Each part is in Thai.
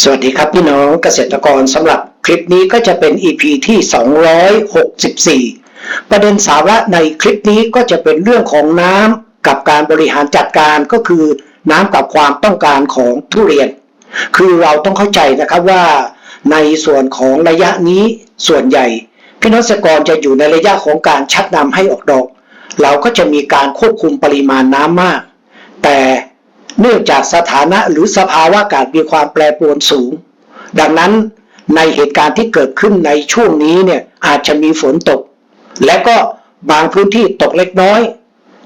สวัสดีครับพี่น้องเกษตรกรสำหรับคลิปนี้ก็จะเป็น EP ที่ 264 ประเด็นสาระในคลิปนี้ก็จะเป็นเรื่องของน้ำกับการบริหารจัดการก็คือน้ำกับความต้องการของทุเรียน คือเราต้องเข้าใจนะครับว่า ในส่วนของระยะนี้ส่วนใหญ่พี่น้องเกษตรกรจะอยู่ในระยะของการชักนำให้ออกดอก เราก็จะมีการควบคุมปริมาณน้ำมาก แต่ เนื่องจากสถานะหรือสภาวะอากาศมีความแปรปรวนสูง ดังนั้นในเหตุการณ์ที่เกิดขึ้นในช่วงนี้เนี่ยอาจจะมีฝนตก และก็บางพื้นที่ตกเล็กน้อย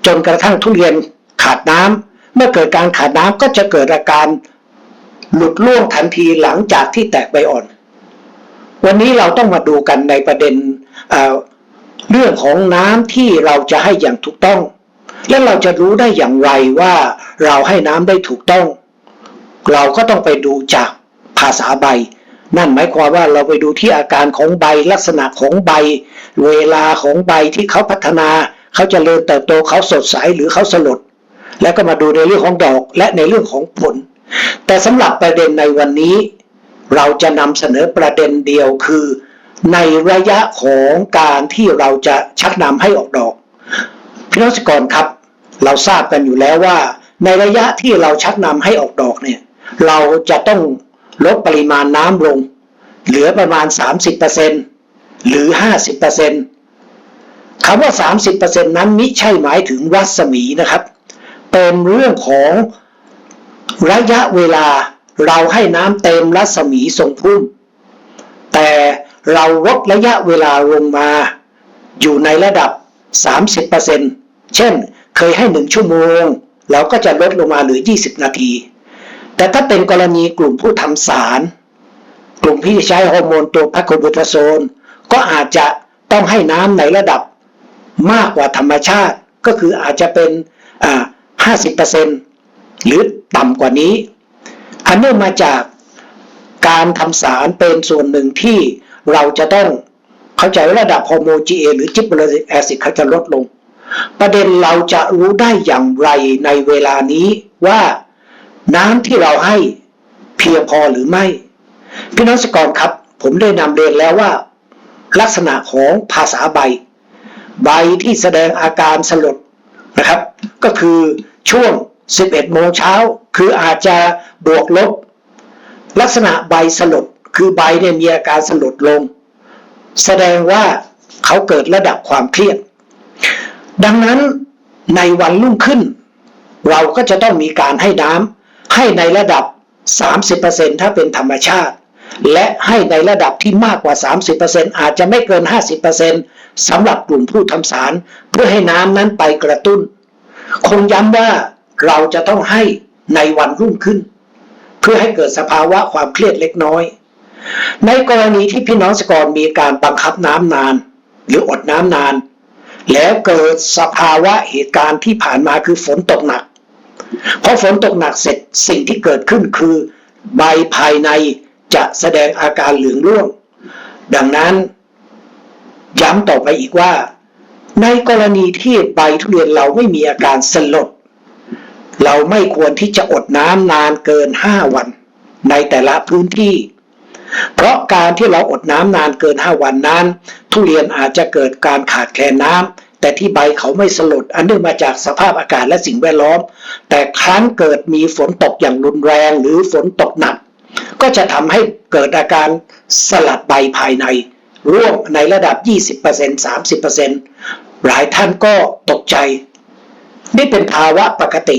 จนกระทั่งทุเรียนขาดน้ำเมื่อเกิดการขาดน้ำก็จะเกิดอาการหลุดล่วงทันทีหลังจากที่แตกใบอ่อน วันนี้เราต้องมาดูกันในประเด็นเเรื่องของน้ำที่เราจะให้อย่างถูกต้อง และเราจะรู้ได้อย่างไรว่าเราให้น้ำได้ถูกต้อง เราก็ต้องไปดูจากภาษาใบ นั่นหมายความว่าเราไปดูที่อาการของใบลักษณะของใบ เวลาของใบที่เขาพัฒนาเขาจเจริญเติบโตเขาสดใสหรือเขาสลด แล้วก็มาดูในเรื่องของดอกและในเรื่องของผล แต่สำหรับประเด็นในวันนี้ เราจะนำเสนอประเด็นเดียวคือ ในระยะของการที่เราจะชักนำให้ออกดอกพี่น้องเกษตรกรครับ เราทราบกันอยู่แล้วว่า ในระยะที่เราชักนำให้ออกดอกเนี่ยเราจะต้องลดปริมาณน้ำลง เหลือประมาณ 30%หรือ 50%คำว่า 30%นั้นมิใช่หมายถึงรัศมีนะครับ เป็นเรื่องของระยะเวลาเราให้น้ำเต็มรัศมีทรงพุ่ม แต่เราลดระยะเวลาลงมา อยู่ในระดับ 30%เช่น เคยให้ 1 ชั่วโมง เราก็จะลดลงมาเหลือ 20 นาที แต่ถ้าเป็นกรณีกลุ่มผู้ทำสาร กลุ่มที่ใช้ฮอร์โมนตัวพาโคบูทาโซน ก็อาจจะต้องให้น้ำในระดับมากกว่าธรรมชาติ ก็คืออาจจะเป็นอ50%หรือต่ำกว่านี้ อันเนื่องมาจากการทำสารเป็นส่วนหนึ่งที่เราจะต้องเข้าใจว่าระดับฮอร์โมน GA หรือจิบเบอริกแอซิดเขาจะลดลง ประเด็นเราจะรู้ได้อย่างไรในเวลานี้ว่าน้ำที่เราให้เพียงพอหรือไม่ พี่น้องสกรครับ ผมได้นำเรียนแล้วว่า ลักษณะของภาษาใบ ใบที่แสดงอาการสลดนะครับ ก็คือช่วง 11 โมงเช้า คืออาจจะบวกลบ ลักษณะใบสลดคือใบเนี่ยมีอาการสลดลง แสดงว่าเขาเกิดระดับความเครียด ดังนั้นในวันรุ่งขึ้น เราก็จะต้องมีการให้น้ำให้ในระดับ 30%ถ้าเป็นธรรมชาติ และให้ในระดับที่มากกว่า 30%อาจจะไม่เกิน 50%สำหรับกลุ่มผู้ทำสาร เพื่อให้น้ำนั้นไปกระตุ้น คงย้ำว่าเราจะต้องให้ในวันรุ่งขึ้น เพื่อให้เกิดสภาวะความเครียดเล็กน้อย ในกรณีที่พี่น้องสกรมีการบังคับน้ำนาน หรืออดน้ำนาน แล้วเกิดสภาวะเหตุการณ์ที่ผ่านมาคือฝนตกหนักพอฝนตกหนักเสร็จสิ่งที่เกิดขึ้นคือ ใบภายในจะแสดงอาการเหลืองร่วง ดังนั้น ย้ำต่อไปอีกว่า ในกรณีที่ใบทุเรียนเราไม่มีอาการสลด เราไม่ควรที่จะอดน้ำนานเกิน 5 วัน ในแต่ละพื้นที่ เพราะการที่เราอดน้ำนานเกิน 5 วันนั้น ทุเรียนอาจจะเกิดการขาดแคลนน้ำแต่ที่ใบเขาไม่สลดอันเนื่องมาจากสภาพอากาศและสิ่งแวดล้อม แต่ครั้นเกิดมีฝนตกอย่างรุนแรงหรือฝนตกหนัก ก็จะทำให้เกิดอาการสลัดใบภายใน ร่วงในระดับ 20% 30%หลายท่านก็ตกใจ นี่เป็นภาวะปกติ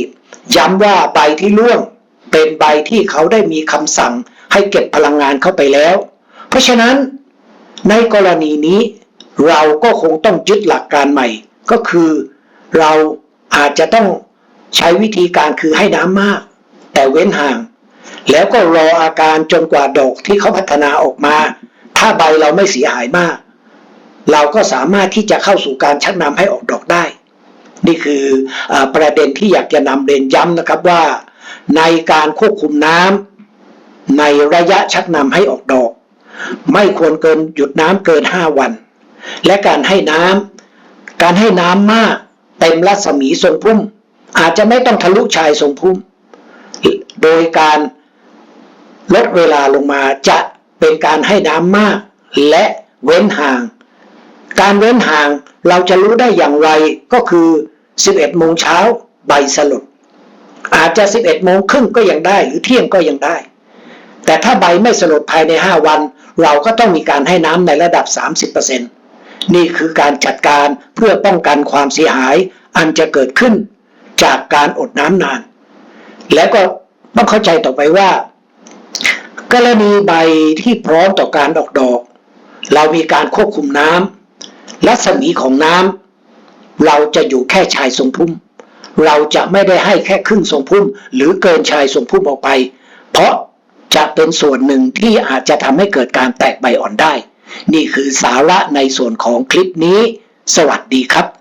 ย้ำว่าใบที่ร่วง เป็นใบที่เขาได้มีคำสั่งให้เก็บพลังงานเข้าไปแล้ว เพราะฉะนั้นในกรณีนี้เราก็คงต้องยึดหลักการใหม่ ก็คือเราอาจจะต้องใช้วิธีการคือให้น้ำมาก แต่เว้นห่าง แล้วก็รออาการจนกว่าดอกที่เขาพัฒนาออกมา ถ้าใบเราไม่เสียหายมาก เราก็สามารถที่จะเข้าสู่การชักนำให้ออกดอกได้ นี่คืออประเด็นที่อยากจะนำเรียนย้ำนะครับว่า ในการควบคุมน้ำในระยะชักนำให้ออกดอก ไม่ควรเกินหยุดน้ำเกิน 5 วัน และการให้น้ำการให้น้ำมากเต็มรัศมีทรงพุ่ม อาจจะไม่ต้องทะลุชายทรงพุ่ม โดยการลดเวลาลงมาจะเป็นการให้น้ำมาก และเว้นห่าง การเว้นห่างเราจะรู้ได้อย่างไรก็คือ 11โมงเช้าใบสลด อาจจะ11โมงครึ่งก็ยังได้ หรือเที่ยงก็ยังได้ แต่ถ้าใบไม่สลดภายใน5วัน เราก็ต้องมีการให้น้ำในระดับ 30%นี่คือการจัดการเพื่อป้องกันความเสียหายอันจะเกิดขึ้นจากการอดน้ำนาน แล้วก็ต้องเข้าใจต่อไปว่า กรณีใบที่พร้อมต่อการออกดอก เรามีการควบคุมน้ำรัศมีของน้ำเราจะอยู่แค่ชายทรงพุ่ม เราจะไม่ได้ให้แค่ครึ่งทรงพุ่ม หรือเกินชายทรงพุ่มออกไป เพราะจะเป็นส่วนหนึ่งที่อาจจะทำให้เกิดการแตกใบอ่อนได้ นี่คือสาระในส่วนของคลิปนี้ สวัสดีครับ